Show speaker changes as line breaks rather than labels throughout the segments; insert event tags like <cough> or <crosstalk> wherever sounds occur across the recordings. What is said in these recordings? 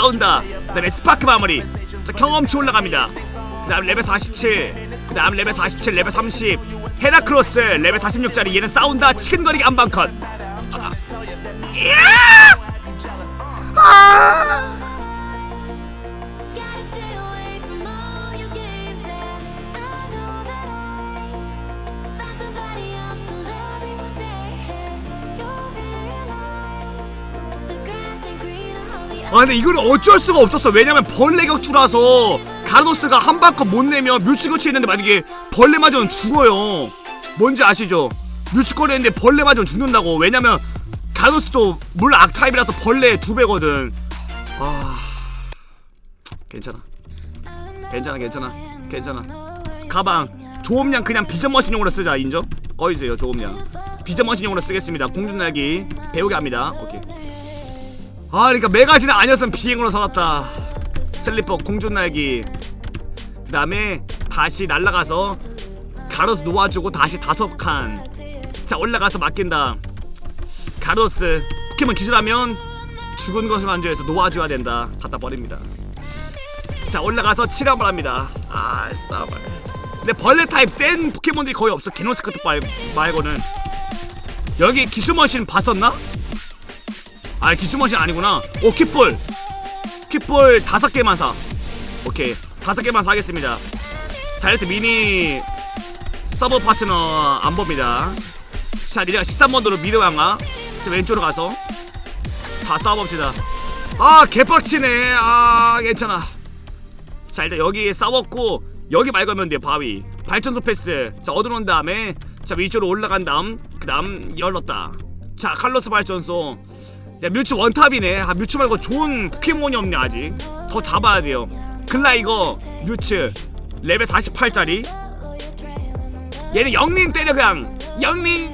나온다. 그 다음에 스파크 마무리. 자 경험치 올라갑니다. 그 다음 레벨 47. 그 다음 레벨 47, 레벨 30. 헤라크로스 레벨 46짜리 얘는 싸운다. 치근거리기 안방 컷. 아. 이야! 아! 아 근데 이거는 어쩔 수가 없었어. 왜냐면 벌레 격투라서 가노스가 한 방컷 못 내면 뮤츠 격투 했는데 만약에 벌레 맞으면 죽어요. 뭔지 아시죠? 뮤츠 거리 했는데 벌레 맞으면 죽는다고. 왜냐면 가노스도 물론 악타입이라서 벌레 두 배거든. 아 괜찮아. 괜찮아 괜찮아. 괜찮아. 가방. 조업량 그냥 비전머신용으로 쓰자. 인정? 꺼이세요 조업량. 비전머신용으로 쓰겠습니다. 공중날기. 배우게 합니다 아 그러니까 메가지는 아니었으면 비행으로 살았다. 슬리퍼 공중날기. 그 다음에 다시 날아가서 가로스 놓아주고 다시 다섯 칸자 올라가서 맡긴다. 가로스 포켓몬 기술하면 죽은 것을 완주해서 놓아줘야 된다. 갖다 버립니다. 자 올라가서 칠함을 합니다. 아 싸발 근데 벌레 타입 센 포켓몬들이 거의 없어. 게노스커트 말, 말고는. 여기 기수머신 봤었나? 아 기수머신 아니구나. 오 kit볼. kit볼 다섯 개만 사. 오케이. 다섯 개만 사겠습니다. 다이어트 미니 서버 파트너 안 봅니다. 자 니네가 13번도로 미래 왕아 자 왼쪽으로 가서 다 싸워봅시다. 아 개빡치네. 아 괜찮아. 자 일단 여기 싸웠고 여기 말 걸면 돼 바위. 발전소 패스. 자 얻어놓은 다음에 자 위쪽으로 올라간 다음 그 다음 열었다. 자 칼로스 발전소 야 뮤츠 원탑이네. 아 뮤츠 말고 좋은 포켓몬이 없네 아직. 더 잡아야 돼요. 글라 이거 뮤츠 레벨 48짜리? 얘는 영린 때려 그냥. 영린.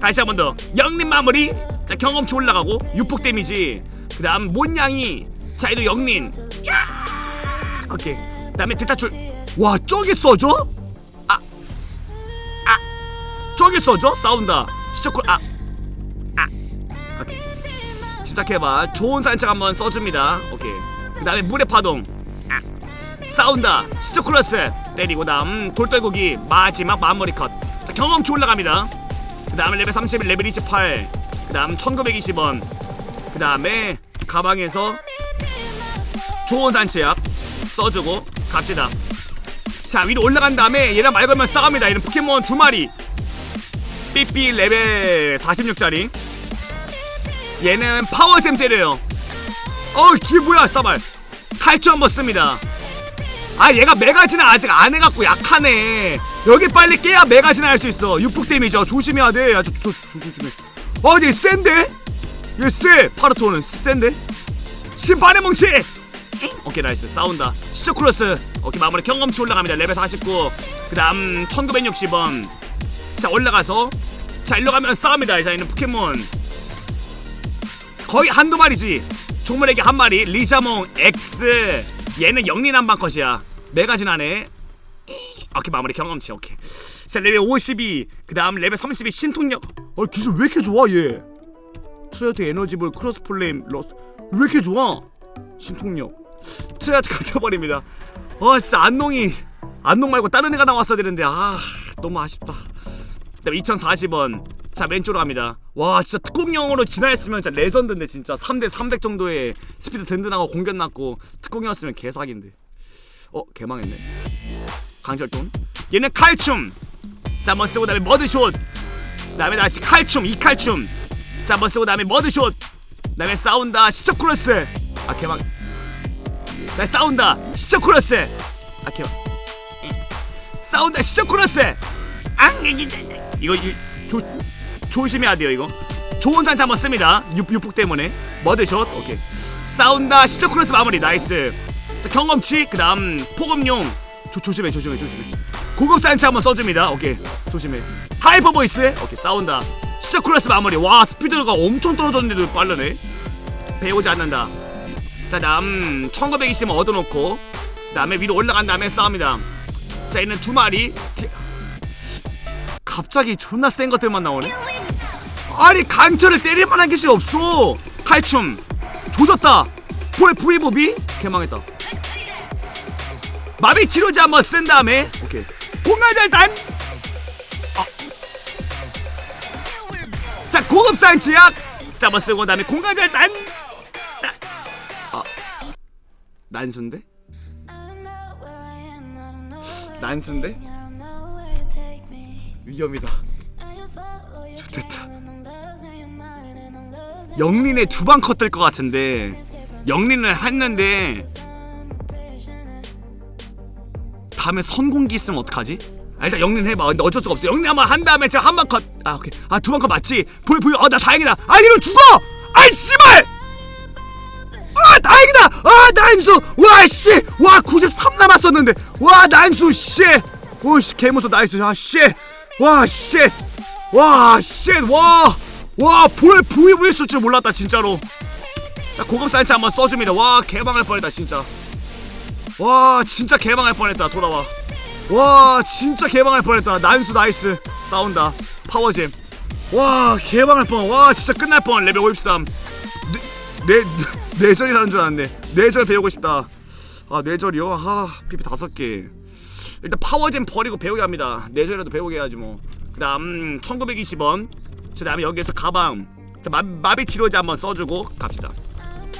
다시 한 번 더. 영린 마무리. 자 경험치 올라가고. 유폭 데미지. 그 다음 몬양이. 자 얘도 영린. 야! 오케이. 그 다음에 대타출. 와 저기 써줘? 아. 아, 저기 써줘? 싸운다. 시초콜. 아 집착해봐. 좋은 산책 한번 써줍니다. 오케이. 그 다음에 물의 파동. 아, 싸운다. 시초콜러스 때리고 다음 돌떨구기 마지막 마무리 컷자 경험치 올라갑니다. 그 다음에 레벨 31 레벨 28그 다음 1920원. 그 다음에 가방에서 좋은 산책 써주고 갑시다. 자 위로 올라간 다음에 얘랑 말 걸면 싸갑니다. 얘는 포켓몬 두 마리. 삐삐 레벨 46짜리 얘는 파워잼 때려요. 어 이게 뭐야 싸발. 탈주 한번 씁니다. 아 얘가 메가지는 아직 안 해갖고 약하네. 여기 빨리 깨야 메가지는 할수 있어. 육폭 데미지 조심해야 돼. 아주 조심해. 어얘 센데? 얘쎄. 파르토는 센데? 심판의 뭉치! 오케이 나이스. 싸운다. 시초크로스. 오케이 마무리. 경험치 올라갑니다. 레벨 49 그 다음 1960원. 자 올라가서. 자 일로 가면 싸웁니다. 자 있는 포켓몬 거의 한두 마리지. 종물에게 한 마리 리자몽 X. 얘는 영린 한방 컷이야. 메가진하네 오케이 마무리 경험치 오케이. 자 레벨 52 그 다음 레벨 32 신통력. 어 기술 왜 이렇게 좋아 얘? 트레이트 에너지볼 크로스 플레임 러스. 왜 이렇게 좋아? 신통력. 트레이트 갇혀버립니다. 아 진짜 안농이 안농 말고 다른 애가 나왔어야 되는데 아 너무 아쉽다. 그다음 2040원. 자 왼쪽으로 갑니다 와 진짜 특공형으로 진화했으면 진짜 레전드인데 진짜. 3대 300 정도의 스피드 든든하고 공격 났고 특공이었으면 개사기인데. 어 개망했네. 강철돈 얘는 칼춤. 자 한번 쓰고 다음에 머드숏. 다음에 다시 칼춤 이 칼춤. 자 한번 쓰고 다음에 머드숏. 다음에 싸운다 시초크로스. 아 개망. 나 싸운다 시초크로스. 아 개망. 싸운다 시초크로스. 아 이거 이거 조, 조심해야 돼요 이거. 좋은 산차 한번 씁니다. 유, 유폭 때문에. 머드숏 오케이. 싸운다. 시초크로스 마무리. 나이스. 자 경험치 그 다음 포금용. 조, 조심해 조심해 조심해. 고급 산차 한번 써줍니다. 오케이. 조심해. 하이퍼 보이스? 오케이 싸운다. 시초크로스 마무리. 와 스피드가 엄청 떨어졌는데도 빠르네. 배우지 않는다. 자 다음 1920원 얻어놓고 그 다음에 위로 올라간 다음에 싸웁니다. 자 얘는 두 마리. 갑자기 존나 센 것들만 나오네 아니 강철을 때릴 만한 기술이 없어. 칼춤. 조졌다. 볼 V보비? 개망했다. 마비 치료제 한번 쓴 다음에. 오케이. 공간절단 아. 자 고급산 치약. 자 한번 쓰고 그다음에 공간절단 아. 난수인데? 난수인데? 위험이다. 됐다 영린의 두방컷될것 같은데 영린을 했는데 다음에 선공기 있으면 어떡하지? 아, 일단 영린 해봐. 근데 어쩔 수가 없어. 영린 한번 한 다음에 제가 한방 컷. 아 오케이. 아 두 방 컷 맞지? 보여 보여. 어나 다행이다. 아 이러면 죽어. 아이 씨발. 아 다행이다. 아 나인수. 와 씨. 와 93 남았었는데. 와 나인수 씨. 오씨 개무서 나이스. 아 씨. 와 씨. 와 씨. 와. 와 볼 부위부위 쓸줄 몰랐다 진짜로. 자 고급 산치 한번 써줍니다. 와 개망할 뻔했다 진짜. 와 진짜 개망할 뻔했다 돌아와. 와 진짜 개망할 뻔했다. 난수 나이스. 싸운다. 파워잼. 와 개망할 뻔와 진짜 끝날 뻔. 레벨 53 내, 내, 뇌절이라는 줄 알았네. 뇌절 배우고 싶다. 아 뇌절이요? 아 PP 다섯 개. 일단 파워잼 버리고 배우게 합니다. 뇌절이라도 배우게 해야지 뭐그 다음 1920원 그 다음에 여기에서 가방. 자 마, 마비 치료제 한번 써주고 갑시다.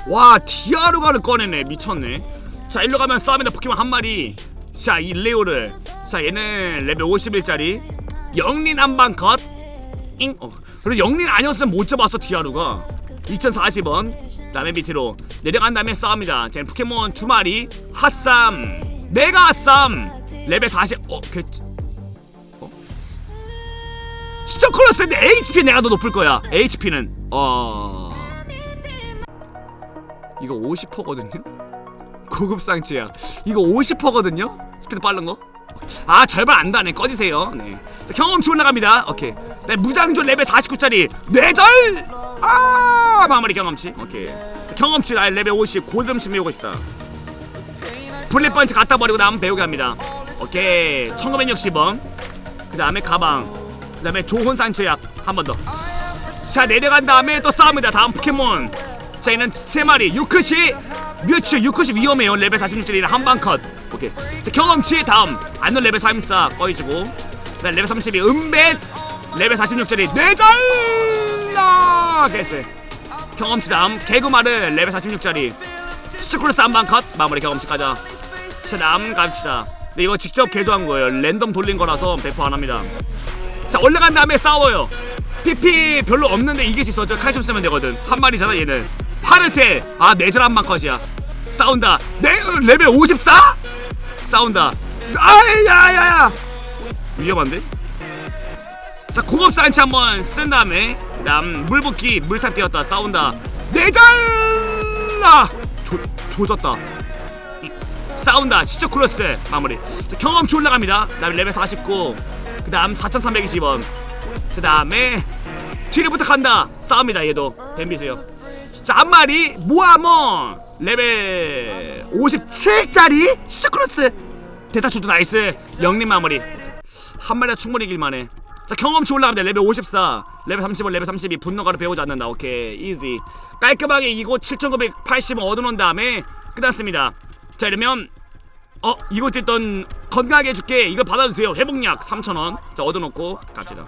와 디아루가를 꺼내네. 미쳤네. 자 일로 가면 싸움이다. 포켓몬 한 마리. 자 이 레오를. 자 얘는 레벨 51짜리. 영린 한방 컷. 잉? 어. 그리고 영린 아니었으면 못 잡았어 디아루가. 2040원. 다음에 밑으로 내려간 다음에 싸웁니다. 자 포켓몬 두 마리. 핫쌈 메가 핫쌈 레벨 40 어? 그... 어? 시청 클러스인데 HP 내가 더 높을 거야 HP는 어... 이거 50%거든요? 고급 상치야. 이거 50%거든요. 스피드 빠른 거. 아 절반 안 다네. 꺼지세요. 네. 자, 경험치 올라갑니다. 오케이. 네, 무장조 레벨 49짜리 뇌절. 아 마무리 경험치. 오케이. 자, 경험치 나 레벨 50 고름치 배우고 싶다. 블랙번치 갖다 버리고 남 배우게 합니다. 오케이. 1960원. 그 다음에 가방. 그 다음에 조혼 산치약 한 번 더. 자 내려간 다음에 또 싸웁니다. 다음 포켓몬. 자 얘는 세 마리. 유크시. 뮤츠 유크시 위험해요. 레벨 46짜리 한방 컷. 오케이. 자, 경험치 다음. 안는 레벨 34 꺼이지고. 그다음 레벨 32 은벳 레벨 46짜리 뇌절라 됐어 경험치 다음. 개구마르 레벨 46짜리 스크루스 한방 컷. 마무리 경험치 가자. 자 다음 갑시다. 근데 이거 직접 개조한 거예요. 랜덤 돌린 거라서 배포 안 합니다 자 올라간 다음에 싸워요. PP 별로 없는데 이길 수 있어 저 칼 좀 쓰면 되거든. 한 마리잖아 얘는. 파르세. 아 내절 한방 컷이야. 싸운다. 내 레벨 54 싸운다. 아야야야. 위험한데? 자 공업 산치 한번 쓴 다음에 그다음 물붓기 물탑 뛰었다. 싸운다. 내절라 조 조졌다. 이, 싸운다. 시적 크로스. 마무리. 자, 경험치 올라갑니다. 그다음에 레벨 49 그 다음 4320원. 그 다음에 뒤를 부탁한다. 싸웁니다 얘도. 덤비세요. 자 한 마리 모아몬. 레벨 57짜리 시크로스. 대타출도 나이스. 영림 마무리. 한 마리가 충분히 이길만해. 자 경험치 올라갑니다. 레벨 54 레벨 35 레벨 32 분노가를 배우지 않는다. 오케이 이지. 깔끔하게 이기고 7980원 얻어놓은 다음에 끝났습니다. 자 이러면 어 이거 됐던 건강하게 해줄게. 이걸 받아주세요. 회복약 3,000원. 자 얻어놓고 갑시다.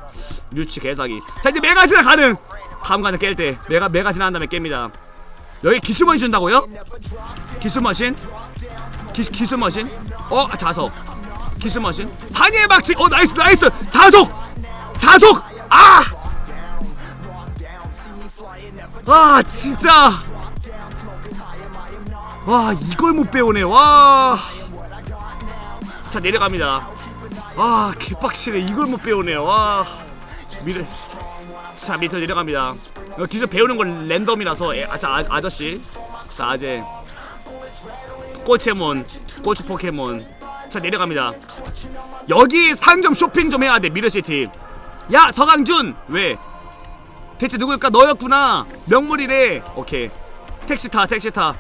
뮤치 개사기. 자 이제 메가지나 가능! 다음 가는 깰때 메가 메가지나 한 다음에 깹니다. 여기 기술머신 준다고요? 기술머신? 기, 기술머신? 어 자석. 기술머신? 산의 박치! 어 나이스 나이스! 자속 자속 아! 아 진짜! 와 이걸 못 배우네. 와. 자 내려갑니다. 아 개빡치네 이걸 못 배우네요. 와 미래. 자 밑으로 내려갑니다. 이거 기술 배우는 건 랜덤이라서 에, 아, 자 아, 아저씨. 자 아재. 꼬체몬 꼬추 포켓몬. 자 내려갑니다. 여기 상점 쇼핑 좀 해야 돼 미르시티. 야 서강준 왜? 대체 누굴까 너였구나 명물이래. 오케이. 택시 타 택시 타.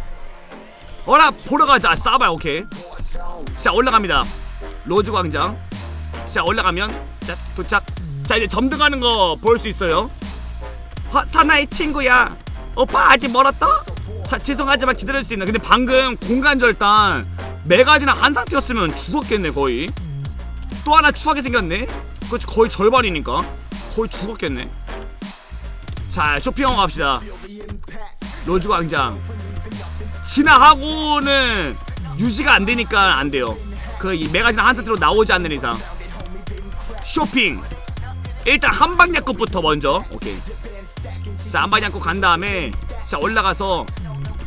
어라 보러 가자 싸발 오케이 자 올라갑니다 로즈 광장. 자 올라가면 자 도착. 자 이제 점등하는 거 볼 수 있어요. 어, 사나이 친구야. 오빠 아직 멀었다? 자 죄송하지만 기다릴 수 있나? 근데 방금 공간 절단 메가지나 한 상태였으면 죽었겠네 거의. 또 하나 추하게 생겼네. 그렇지 거의 절반이니까. 거의 죽었겠네. 자 쇼핑하고 갑시다. 로즈 광장. 진화하고는 유지가 안 되니까 안 돼요 그이 메가지나 한 상태로 나오지 않는 이상. 쇼핑. 일단 한방약국부터 먼저. 오케이. 자 한방약국 간 다음에 자 올라가서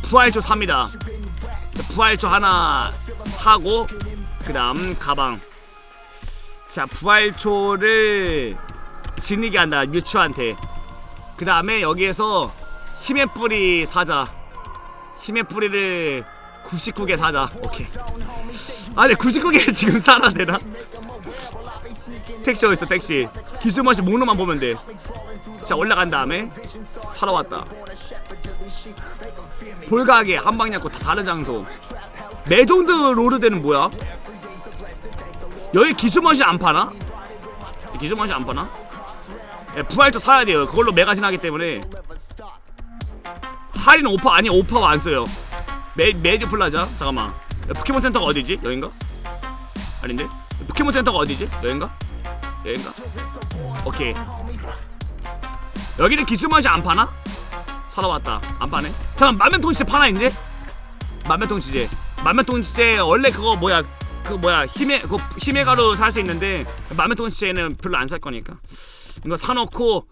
부활초 삽니다. 자, 부활초 하나 사고 그 다음 가방. 자 부활초를 지니게 한다 뮤츠한테. 그 다음에 여기에서 힘의 뿌리 사자. 힘의 뿌리를 99개 사자. 오케이. 아 근데 99개 <laughs> 지금 사야 되나? 택시 어딨어 택시. 기수머시 목록만 보면 돼자 올라간 다음에 사러 왔다. 볼가게 한방약국 다 다른 장소. 매종드 로르데는 뭐야? 여기 기수머시 안 파나? 기수머시 안 파나? 예, 부활도 사야 돼요. 그걸로 메가진 하기 때문에. 할인 오파 아니 오파가 안 써요 메, 메디 플라자 잠깐만 야, 포켓몬 센터가 어디지? 여긴가? 아닌데? 포켓몬 센터가 어디지? 여긴가? 여긴가? 오케이 여기는 기수맛이 안 파나? 사러 왔다 안 파네 잠깐 만면통치제 파나 이제? 만면통치제 만면통치제 원래 그거 뭐야 그 뭐야 힘의 그 힘의 가루 살 수 있는데 만면통치제는 별로 안 살 거니까 이거 사놓고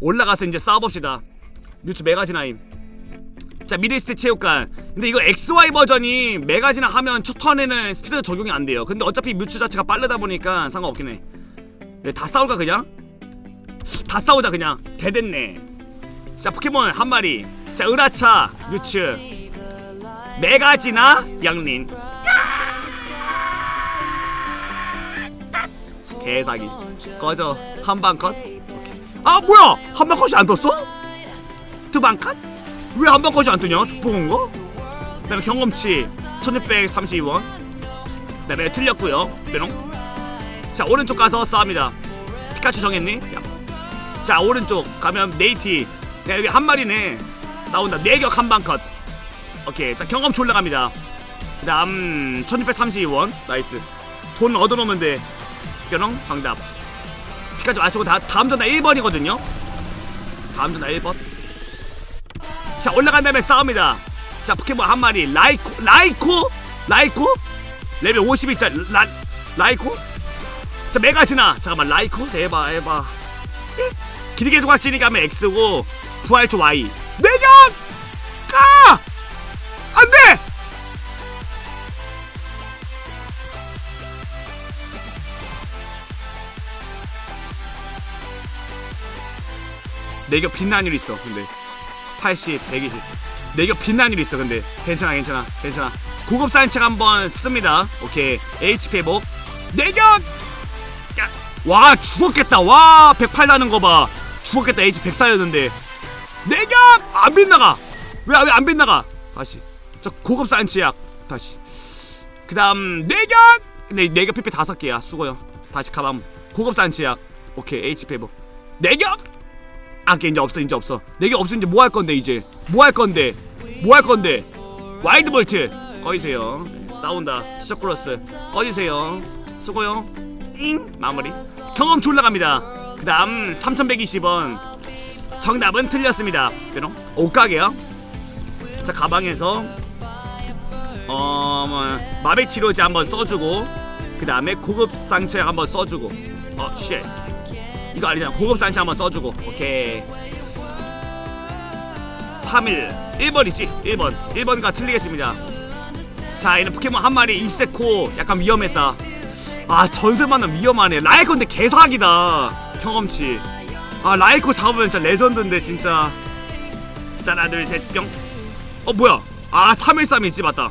올라가서 이제 싸워봅시다 뮤츠 메가지나임 자 미리스트 체육관. 근데 이거 XY 버전이 메가지나 하면 첫 턴에는 스피드 적용이 안 돼요. 근데 어차피 뮤츠 자체가 빠르다 보니까 상관없긴 해. 네, 다 싸울까 그냥? 다 싸우자 그냥. 대됐네. 자 포켓몬 한 마리. 자 으라차 뮤츠. 메가지나 양린. 개사기. 꺼져. 한방 컷? 아 뭐야! 한방 컷이 안 떴어? 두방 컷? 왜 한방 컷이 안 뜨냐? 족보건 거? 그 다음에 경험치 1632원. 그 다음에 틀렸고요. 뾰롱 자 오른쪽 가서 싸웁니다. 피카츄 정했니? 야. 자 오른쪽 가면 네이티. 야 여기 한 마리네. 싸운다. 내격 한 방 컷. 오케이. 자 경험치 올라갑니다. 그 다음 1632원. 나이스. 돈 얻어놓으면 돼. 뾰롱 정답. 피카츄 아 저거 다, 다음 전화 1번이거든요. 다음 전화 1번 자 올라간 다음에 싸웁니다. 자 포켓몬 한 마리. 라이코 라이코? 라이코? 레벨 52짜리 라, 라이코? 자 메가지나 잠깐만 라이코? 해봐 해봐. 길게 조각지니 가면 X고 부활초 Y. 내격 가! 안돼! 내격 빛나는 일 있어 근데 80 120 내격 빛나는 일 있어 근데. 괜찮아 괜찮아 괜찮아. 고급 산책 한번 씁니다. 오케이. HP 회복 내격 야, 와 죽었겠다. 와 108 나는 거 봐. 죽었겠다. H 104였는데. 내격 안 빗나가. 왜 왜 안 빗나가? 다시. 저 고급 산치약. 다시. 그 다음 내격 네, 내격 PP 다섯 개야. 수고요. 다시 가방. 고급 산치약. 오케이. HP 회복 내격 아, 걔 이제 없어, 이제 없어. 내게 없으면 이제 뭐 할 건데 이제? 뭐 할 건데? 뭐 할 건데? 와일드 볼트 꺼지세요. 싸운다. 시저크로스 꺼지세요. 수고요. 잉 마무리. 경험 졸라갑니다. 그 다음 3,120원. 정답은 틀렸습니다. 뾰롱. 옷가게요. 자 가방에서 어 뭐, 마비 치료제 한번 써주고 그 다음에 고급 상처약 한번 써주고 어 쉣. 이거 아니잖아. 고급 산치 한번 써주고. 오케이. 3일. 1번이지? 1번. 1번과 틀리겠습니다. 자 얘는 포켓몬 한 마리 입세코 약간 위험했다. 아 전설만은 위험하네. 라이코 근데 개사기다. 경험치. 아 라이코 잡으면 진짜 레전드인데 진짜. 자 하나 둘셋뿅어 뭐야? 아 313이지 맞다.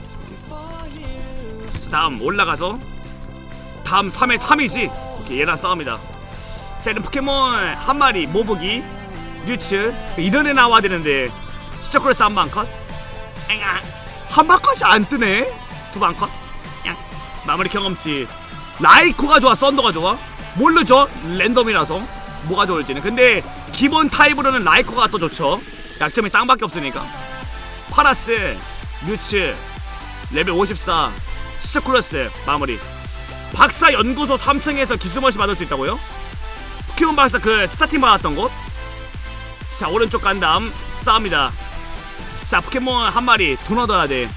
자, 다음 올라가서 다음 3일 3이지 오케이 얘랑 싸웁니다 자 이런 포켓몬 한 마리 모보기 뮤츠 이런 애 나와야 되는데 시저크로스 한방 컷? 한방 컷이 안 뜨네? 두 방 컷? 양. 마무리 경험치. 라이코가 좋아 썬더가 좋아? 모르죠 랜덤이라서? 뭐가 좋을지는. 근데 기본 타입으로는 라이코가 더 좋죠. 약점이 땅밖에 없으니까. 파라스 뮤츠 레벨 54 시처클러스 마무리. 박사 연구소 3층에서 기스머시 받을 수 있다고요? 포켓몬 박사 그 스타팅 받았던 곳? 자 오른쪽 간 다음 싸웁니다. 자 포켓몬 한 마리 돈 얻어야 돼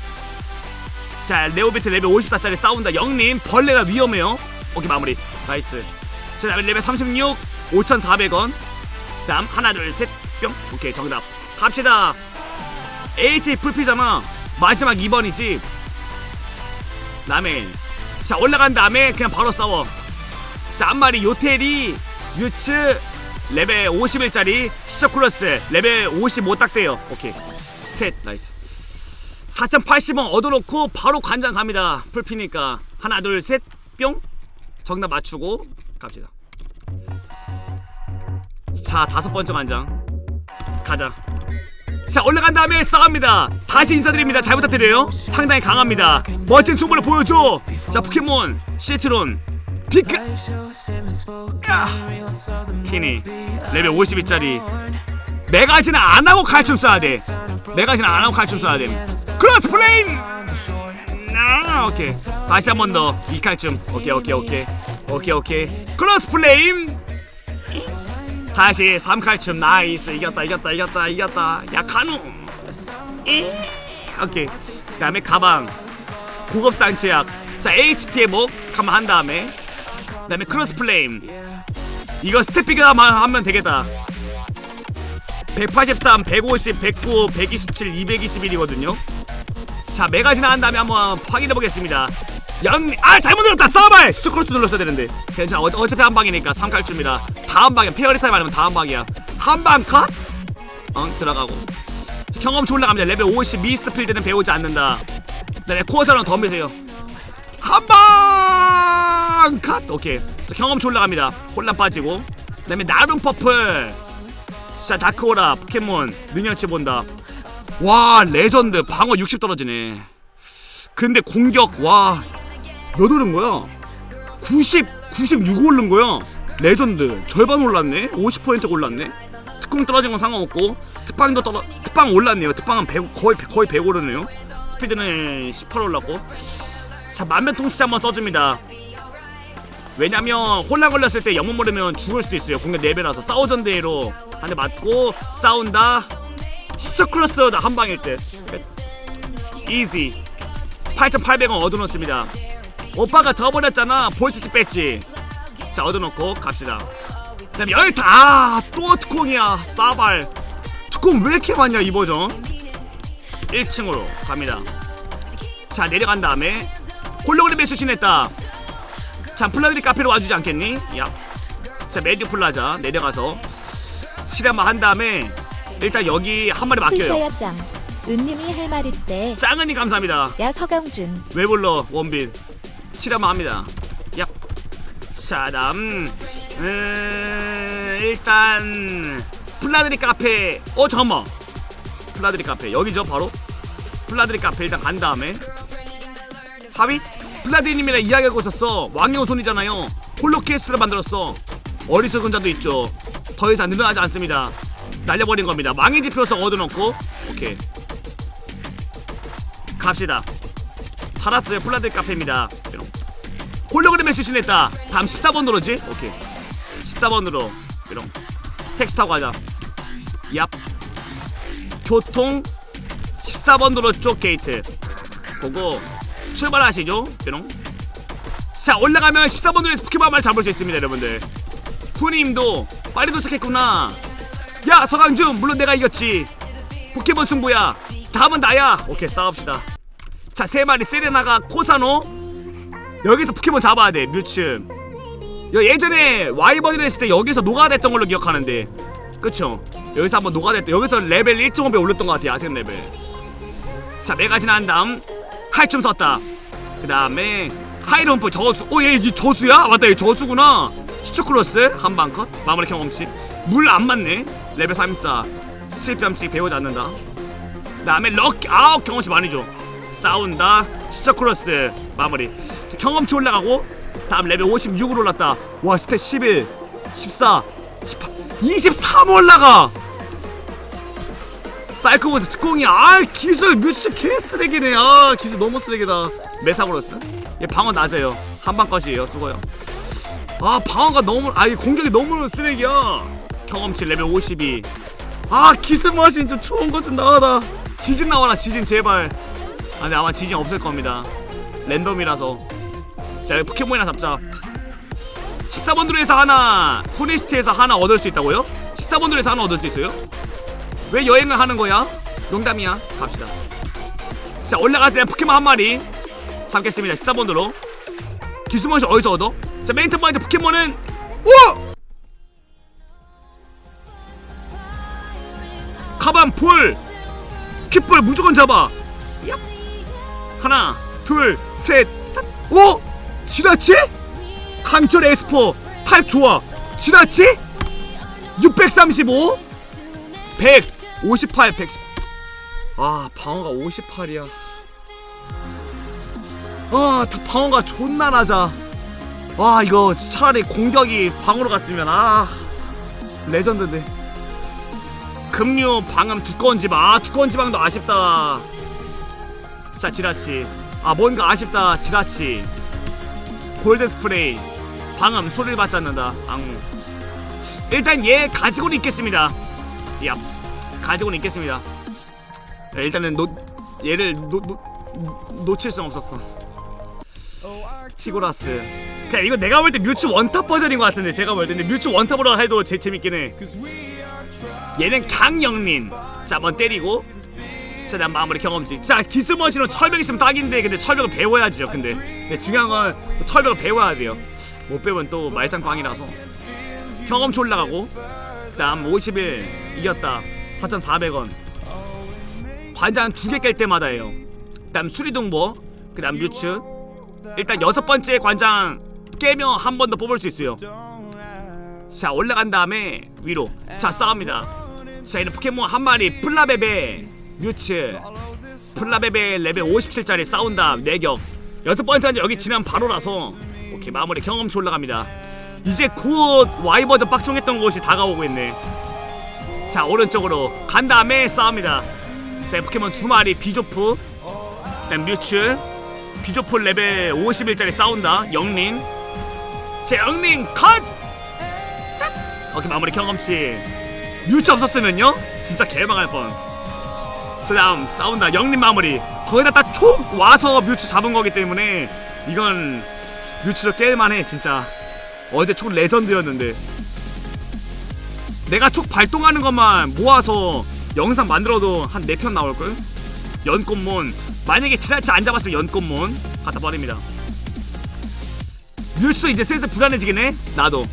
자 레오비트 레벨 54짜리 싸운다. 영님 벌레가 위험해요. 오케이 마무리. 나이스. 자 다음에 레벨 36 5,400원. 다음 하나 둘 셋 뿅. 오케이 정답. 갑시다. H 풀피잖아. 마지막 2번이지. 다음에 자 올라간 다음에 그냥 바로 싸워. 자 한 마리 요테리 뮤츠 레벨 51짜리 시저클러스. 레벨 55딱 돼요. 오케이. 스탯 나이스. 4.80원 얻어놓고 바로 관장 갑니다. 풀피니까. 하나 둘 셋. 뿅. 정답 맞추고 갑시다. 자 다섯 번째 관장. 가자. 자 올라간 다음에 싸웁니다. 다시 인사드립니다. 잘 부탁드려요. 상당히 강합니다. 멋진 승부를 보여줘. 자 포켓몬 시트론 피크. 아, 티니 레벨 52짜리 메가지는 안하고 칼춤 써야 돼. 메가지는 안하고 칼춤 써야 돼. 크로스 플레인! 아 오케이. 다시 한 번 더. 이 칼춤. 오케이 오케이 오케이. 오케이 오케이. 크로스 플레임 다시 3칼춤. 나이스. 이겼다 이겼다 이겼다 이겼다. 약한우 이. 오케이. 그 다음에 가방. 고급 상체약. 자 HP 회복 한번 한 다음에 그 다음에 크로스 플레임. 이거 스태피가만 하면 되겠다. 183, 150, 109, 127, 221이거든요. 자 메가 지나 한 다음에 한번 확인해 보겠습니다. 영, 아 잘못 눌렀다. 싸발 스크로스 눌렀어야 되는데. 괜찮아. 어, 어차피 한 방이니까 3칼춤이다. 다음 방이야. 페어리 타임 아니면 다음 방이야. 한 방 컷? 어 들어가고. 자, 경험치 올라갑니다. 레벨 50 미스트 필드는 배우지 않는다. 네 코어사랑 덤비세요. 한 방 컷! 오케이. 자 경험치 올라갑니다. 혼란 빠지고. 그 다음에 나름 퍼플. 자 다크오라 포켓몬 능력치 본다. 와 레전드. 방어 60 떨어지네. 근데 공격 와 몇 오른 거야? 90 96 오른 거야. 레전드. 절반 올랐네. 50% 올랐네. 특공 떨어진 건 상관없고. 특방도 떨어 특방 올랐네요. 특방은 100, 거의 거의 100 오르네요. 스피드는 18 올랐고. 자 만면통치 한번 써줍니다 왜냐면 혼란 걸렸을 때 영문 모르면 죽을 수도 있어요. 공격 4배라서 싸우전대로 한 대 맞고 싸운다. 시저크로스 한 방일 때. 이지 8,800원 얻어놓습니다. 오빠가 져버렸잖아. 볼트치 뺐지. 자 얻어놓고 갑시다. 그 다음에 열타. 아 또 특공이야. 싸발. 특공 왜 이렇게 많냐 이 버전? 1층으로 갑니다. 자 내려간 다음에 홀로그램에 수신했다 자 플라들이 카페로 와주지 않겠니? 야. 자 메디오 플라자. 내려가서. 실험만 한 다음에 일단 여기 한 마리 맡겨요.
풀샤야짱 은님이 할 말 있대
짱은이 감사합니다.
야 서경준.
왜 불러 원빈? 실험만 합니다. 야. 자 다음. 음, 일단 플라드리 카페. 어 잠깐만. 플라드리 카페. 여기죠 바로? 플라드리 카페 일단 간 다음에. 하비 플라드리님이랑 이야기하고 있었어 왕의 후손이잖아요 홀로케이스를 만들었어 어리석은 자도 있죠 더 이상 늘어나지 않습니다 날려버린 겁니다 망의 지표서 얻어놓고 오케이 갑시다 차라스 플라드 카페입니다. 홀로그램에 수신했다. 다음 14번으로지? 오케이. 14번으로. 뾰롱. 택시 타고 가자. 얍. 교통 14번으로 쪽 게이트. 보고 출발하시죠. 뾰롱. 자 올라가면 14번으로에서 포켓몬 말 잡을 수 있습니다 여러분들. 후님도 빨리 도착했구나. 야 서강준 물론 내가 이겼지. 포켓몬 승부야. 다음은 나야. 오케이 싸웁시다. 자, 세 마리 세레나가 코사노. 여기서 포켓몬 잡아야 돼. 뮤츠. 여 예전에 와이번이라 했을 때 여기서 노가됐던 걸로 기억하는데. 그쵸? 여기서 한번 노가됐다. 여기서 레벨 1.5배 올렸던 것 같아요. 아셈 레벨. 자, 메가진 한 다음 할춤 썼다. 그 다음에 하이rom프 저수. 오, 얘, 얘 저수야? 맞다, 얘 저수구나. 시초크로스 한방 컷. 마무리 경험치. 물 안 맞네. 레벨 34. 스피암치 배우지 않는다. 그 다음에 럭키 아홉 경험치 많이 줘. 싸운다 시저 크로스 마무리 자, 경험치 올라가고 다음 레벨 56으로 올랐다 와 스탯 11 14 18 23 올라가 사이코보스 특공이 아 기술 뮤츠 개 쓰레기네. 아 기술 너무 쓰레기다. 메타그로스? 얘 방어 낮아요. 한방까지예요 수고요. 아 방어가 너무 아이 공격이 너무 쓰레기야. 경험치 레벨 52 아 기술 머신 좀 좋은 거 좀 나와라. 지진 나와라 지진 제발. 아 근데 아마 지진 없을 겁니다. 랜덤이라서. 자 여기 포켓몬이나 잡자. 14번 드로에서 하나 후니스트에서 하나 얻을 수 있다고요? 14번 드로에서 하나 얻을 수 있어요? 왜 여행을 하는 거야? 농담이야 갑시다 자 올라가세요 포켓몬 한 마리 잡겠습니다 14번 드로 기수먼시 어디서 얻어? 자 맨 첫 번째 포켓몬은 우와! 카반 풀 퀴볼 무조건 잡아 얍. 하나 둘셋 오! 지라치? 강철 에스포 타입 좋아 지라치? 635 158 110. 아 방어가 58이야. 아 다 방어가 존나 낮아 와 이거 차라리 공격이 방어로 갔으면 아. 레전드인데. 금류 방음 두꺼운 지방 아 두꺼운 지방도 아쉽다. 자 지라치. 아 뭔가 아쉽다 지라치. 골드 스프레이. 방음 소리를 받지 않는다. 앙. 일단 얘 가지고는 있겠습니다. 야 가지고는 있겠습니다. 자, 일단은 노 얘를 노, 노, 놓칠 순 없었어. 티고라스. 그냥 이거 내가 볼 때 뮤츠 원탑 버전인 것 같은데 제가 볼 때 근데 뮤츠 원탑으로 해도 제, 재밌긴 해. 얘는 강영민. 자 한번 때리고. 자난 마무리 경험치. 자 기스머신은 철벽 있으면 딱인데 근데 철벽을 배워야지요 근데. 근데 중요한 건 철벽을 배워야 돼요. 못 배우면 또 말짱 광이라서. 경험치 올라가고. 그다음 50일 이겼다 4,400원. 관장 두 개 깰 때마다 해요. 그 다음 수리동보 그 다음 뮤츠. 일단 여섯 번째 관장 깨면 한 번 더 뽑을 수 있어요. 자 올라간 다음에 위로. 자 싸웁니다. 자 이는 포켓몬 한 마리 플라베베 뮤츠. 플라베베 레벨 57짜리 싸운다. 내격. 여섯 번째 여기 지나면 바로라서. 오케이 마무리 경험치 올라갑니다. 이제 곧 Y 버전 빡종했던 곳이 다가오고 있네 자 오른쪽으로 간 다음에 싸웁니다. 자 포켓몬 두 마리 비조프. 그다음 뮤츠. 비조프 레벨 51짜리 싸운다. 영린. 자 영린 컷! 짠! 오케이 마무리 경험치. 뮤츠 없었으면요? 진짜 개망할 뻔. 그 다음 싸운다. 영린 마무리. 거기다 딱촉 와서 뮤츠 잡은 거기 때문에 이건 뮤츠로 깰만해 진짜. 어제 촉 레전드였는데 내가 촉 발동하는 것만 모아서 영상 만들어도 한 4편 나올걸? 연꽃몬. 만약에 지나치 안 잡았으면 연꽃몬. 갖다 버립니다. 뮤츠도 이제 슬슬 불안해지긴 해? 나도.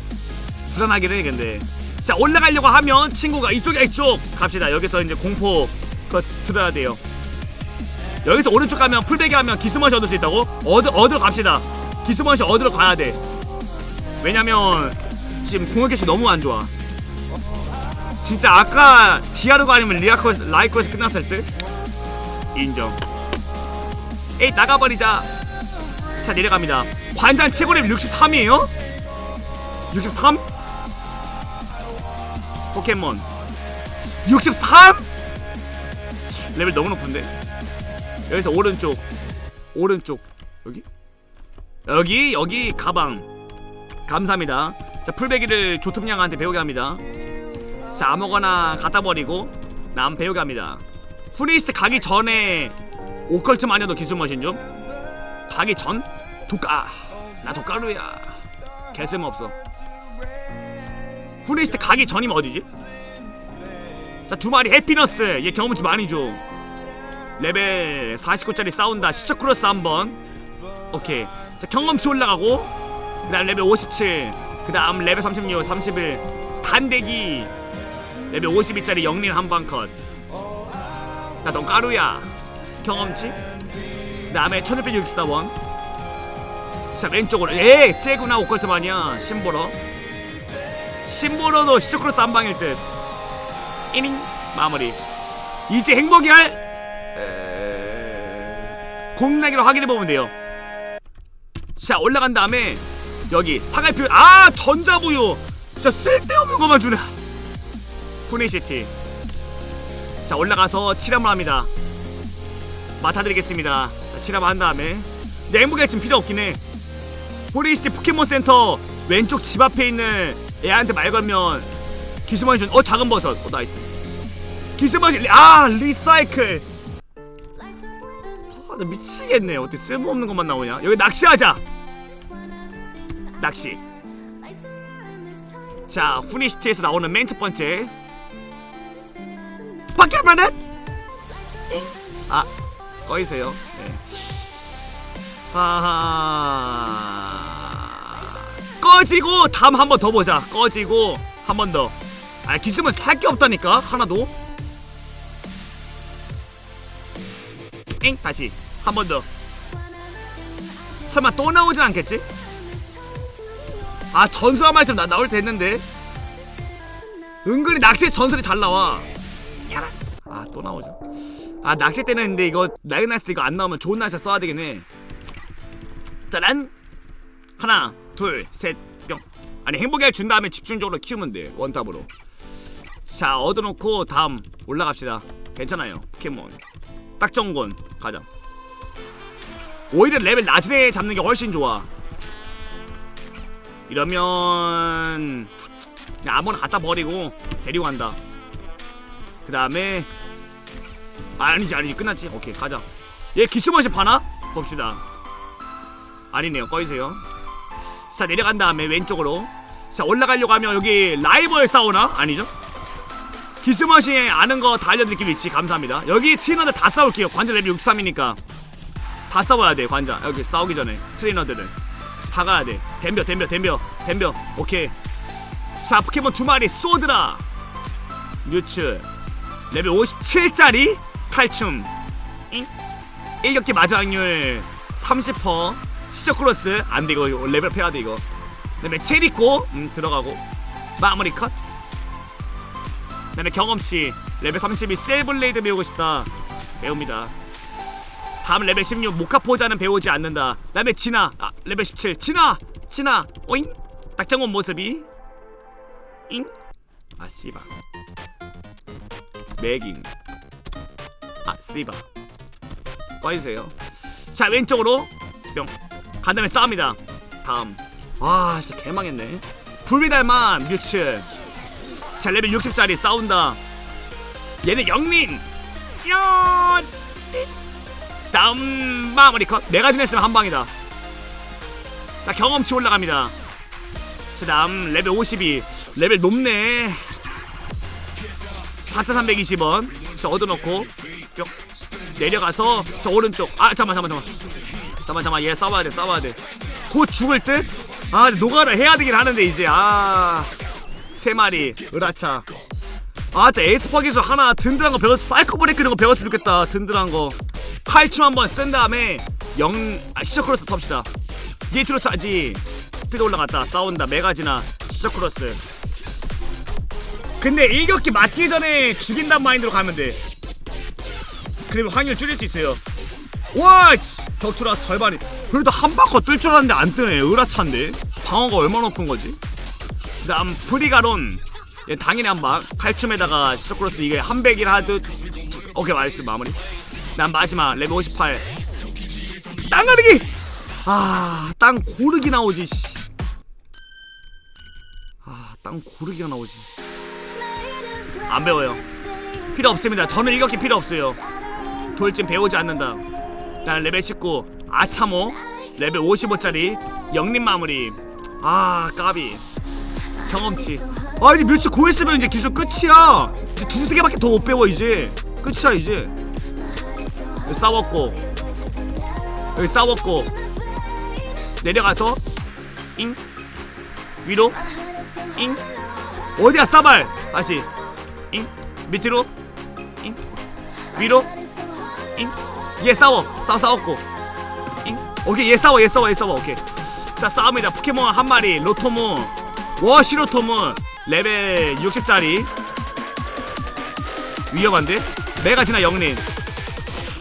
불안하긴 해 근데. 자 올라가려고 하면 친구가 이쪽이야 이쪽. 갑시다. 여기서 이제 공포 그거 들어야 돼요. 여기서 오른쪽 가면 풀베개 하면 기스머시 얻을 수 있다고? 어드, 어디로 갑시다. 기스머시 어디로 가야 돼. 왜냐면 지금 공격 개수 너무 안 좋아 진짜 아까 디아르가 아니면 리아코에서 라이코에서 끝났을 때 인정. 에이 나가버리자. 자 내려갑니다. 관장 최고 레벨 63이에요? 63? 포켓몬. 63? 레벨 너무 높은데? 여기서 오른쪽 오른쪽. 여기? 여기 여기 가방. 감사합니다. 자 풀베기를 조tum냥한테 배우게 합니다 자 아무거나 갖다 버리고 남 배우게 합니다. 후리스트 가기 전에 오컬트 마녀도 기술 머신 좀. 가기 전 독가 나 독가루야. 개쓸모없어. 후리스트 가기 전이면 어디지? 자 두 마리 해피너스. 얘 경험치 많이 줘. 레벨 49짜리 싸운다. 시적 크로스 한번. 오케이. 자 경험치 올라가고 그 다음 레벨 57그 다음 레벨 36 31 단대기 레벨 52짜리 영린 한방 컷. 나 넌 까루야. 경험치. 그 다음에 1664원. 자 왼쪽으로 예 쟤구나 오컬트만이야 심보러 심보러도 시초크로스 한 방일 듯 이닝 마무리 이제 행복이 할 에... 공략기로 확인해 보면 돼요 자 올라간 다음에 여기 사갈표 아 전자부유 진짜 쓸데없는 것만 주네 푸니시티. 자 올라가서 칠함을 합니다. 맡아드리겠습니다. 자 칠함을 한 다음에. 내 행복에 지금 필요 없긴 해. 포리시티 포켓몬 센터 왼쪽 집 앞에 있는 애한테 말 걸면 기스먼이 준어 작은 버섯. 어 나이스. 리- 아 리사이클. 아, 나 미치겠네. 어떻게 쓸모없는 것만 나오냐? 여기 낚시하자. 낚시. 자 후니시티에서 나오는 맨 첫 번째 바퀴만은? 아 꺼이세요. 네. 하하. 꺼지고 다음 한 번 더 보자. 꺼지고 한 번 더 아 기스면 살 게 없다니까 하나도. 엥 다시. 한 번 더. 설마 또 나오진 않겠지? 아 전설 한 마리 좀 나, 나올 때 했는데. 은근히 낚시 전설이 잘 나와. 아 또 나오죠. 아 때는 근데 이거 나이나스 이거 안 나오면 좋은 날짜 써야 해. 짜란! 하나 둘셋뿅. 아니 행복을 준 다음에 집중적으로 키우면 돼 원탑으로. 자 얻어놓고 다음 올라갑시다. 괜찮아요 포켓몬. 딱 좋은 건 가자. 오히려 레벨 낮은 애 잡는 게 훨씬 좋아. 이러면 아무나 갖다 버리고 데리고 간다. 그 다음에 아니지 아니지. 끝났지. 오케이 가자. 얘 기스머시 파나? 봅시다. 아니네요. 꺼이세요. 자 내려간 다음에 왼쪽으로. 자 올라가려고 하면 여기 라이벌 싸우나? 아니죠? 기스머시 아는 거 다 알려드릴게요 위치 감사합니다. 여기 트레이너들 다 싸울게요. 관자 레벨 63이니까. 다 싸워야 돼 관자 여기 싸우기 전에. 트레이너들은 다 가야 돼. 덤벼 덤벼 덤벼 덤벼. 오케이. 자 포켓몬 두 마리 쏘드라. 뮤츠. 레벨 57짜리 칼춤. 잉? 일격기 맞아 확률 30% 시적 클로스. 안돼 이거. 레벨 패야 돼 이거. 그다음에 체리코. 음 들어가고. 마무리 컷. 그다음에 경험치 레벨 32 셀블레이드 배우고 싶다. 배웁니다. 다음 레벨 16 모카포자는 배우지 않는다. 그다음에 진아. 아 레벨 17 진아! 진아! 오잉? 딱정원 모습이. 잉? 아 씨바 맥잉 아 씨바 꺼주세요. 자 왼쪽으로 뿅 간 다음에 싸웁니다. 다음. 아 진짜 개망했네. 불비달만 뮤츠. 자 레벨 60짜리 싸운다. 얘는 영린 야 다음 마무리 컷. 내가 지냈으면 한 방이다. 자 경험치 올라갑니다. 자 다음 레벨 52 레벨 높네. 4320원. 자 얻어놓고 뿅. 내려가서 저 오른쪽. 아 잠만 잠만 잠만. 잠만 잠만. 얘 싸워야 돼 싸워야 돼곧 죽을 듯아 노가다 해야 되긴 하는데 이제. 아세 마리. 으라차. 아 진짜 에이스퍼 기술 하나 든든한 거 배웠 사이코 브레이크 이런 거 배웠으면 좋겠다. 든든한 거. 칼춤 한번 쓴 다음에 영 아, 시저크로스 텁시다. 게이트로 차지. 스피드 올라갔다. 싸운다. 메가지나. 시저크로스. 근데 일격기 맞기 전에 죽인단 마인드로 가면 돼 그러면 확률 줄일 수 있어요. 와 씨, 격투라스 절반이. 그래도 한 바퀴 뜰 줄 알았는데 안 뜨네. 으라차인데. 방어가 얼마나 높은 거지? 그 다음 프리가론. 얘 당연히 한방 칼춤에다가 시저크로스 이게 한백일 하듯. 오케이 말씀 마무리. 난 마지막 레벨 58 땅 가르기! 아 땅 고르기 나오지 씨. 아땅 고르기가 나오지. 안 배워요. 필요 없습니다. 저는 일격기 필요 없어요 돌진 배우지 않는다 난 레벨 19 아차모 레벨 55짜리 영림 마무리. 아 까비. 경험치. 아 이제 뮤츠 고했으면 이제 기술 끝이야. 이제 두세 개밖에 더 못 배워 이제. 끝이야 이제. 여기 싸웠고. 여기 싸웠고. 내려가서 잉. 위로 잉. 어디야 싸발? 다시. 잉. 밑으로 잉. 위로 잉 얘 싸워. 싸워 싸웠고. 잉? 오케이 얘 싸워 얘 싸워 얘 싸워. 오케이. 자 싸웁니다. 포켓몬 한 마리 로토무 워시로토무 레벨 60짜리. 위험한데? 메가지나 영린.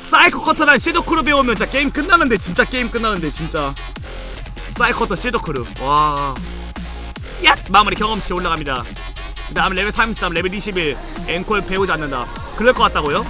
사이코 커터랑 시도크루 배우면 진짜 게임 끝나는데 진짜 게임 끝나는데 진짜. 사이코터 시도크루 와. 야! 마무리 경험치 올라갑니다. 그 다음 레벨 33 레벨 21 앵콜 배우지 않는다. 그럴 것 같다고요?